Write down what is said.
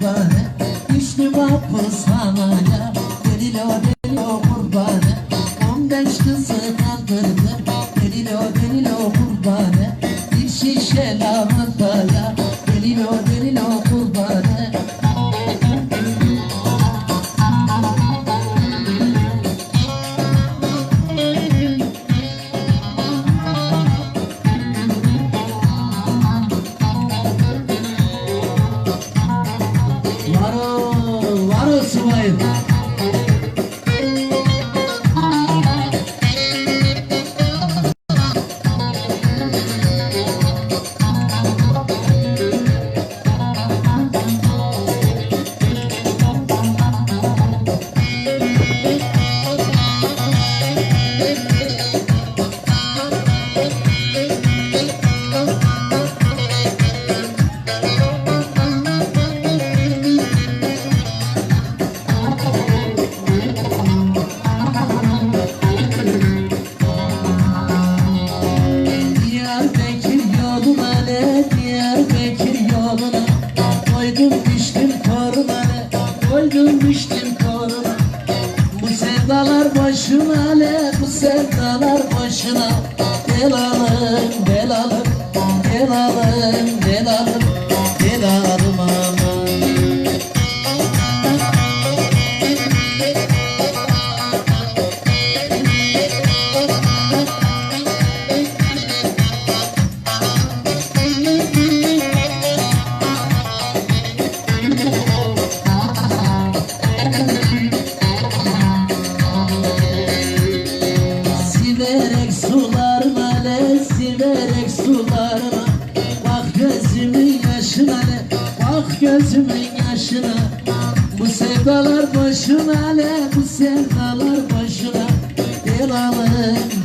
bana Düştüm hapus hamaya Gönül Brasil. düştüm korum Bu sevdalar başına le bu sevdalar başına Gel alın gözümün yaşına Bu sevdalar boşuna le bu sevdalar boşuna. Delalım